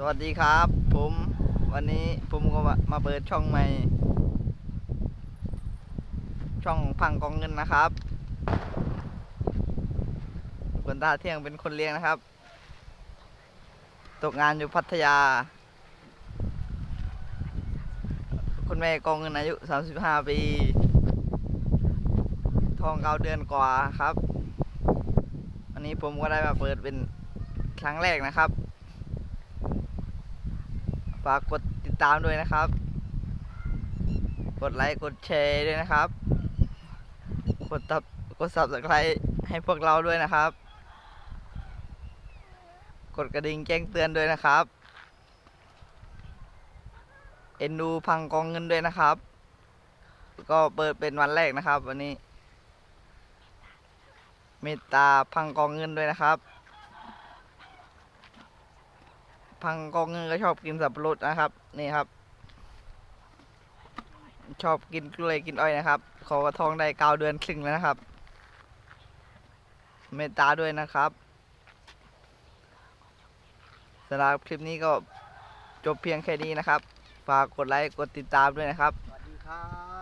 สวัสดีครับ ผมวันนี้ผมก็มาเปิดช่องใหม่ ช่องพังกองเงินนะครับคนตาเที่ยงเป็นคนเลี้ยงนะครับ ตกงานอยู่พัทยา คุณแม่กองเงินอายุ 35 ปี ทองเก้าเดือนกว่าครับวันนี้ผมก็ได้มาเปิดเป็นครั้งแรกนะครับ ฝากกดติดตามด้วยนะครับ กดไลค์ กดแชร์ด้วยนะครับ กดตับกด subscribe ให้พวกเราด้วยนะครับ กดกระดิ่งแจ้งเตือนด้วยนะครับ เอ็นดูพังกองเงินด้วยนะครับ ก็เปิดเป็นวันแรกนะครับ วันนี้ เมตตาพังกองเงินด้วยนะครับ พังกองเงินก็ชอบกินสับปะรดนะครับ นี่ครับ ชอบกินกล้วยกินอ้อยนะครับ ขอกระทองได้เก้าเดือนครึ่งแล้วนะครับ เมตตาด้วยนะครับสำหรับคลิปนี้ก็จบเพียงแค่นี้นะครับ ฝากกดไลค์กดติดตามด้วยนะครับ สวัสดีครับ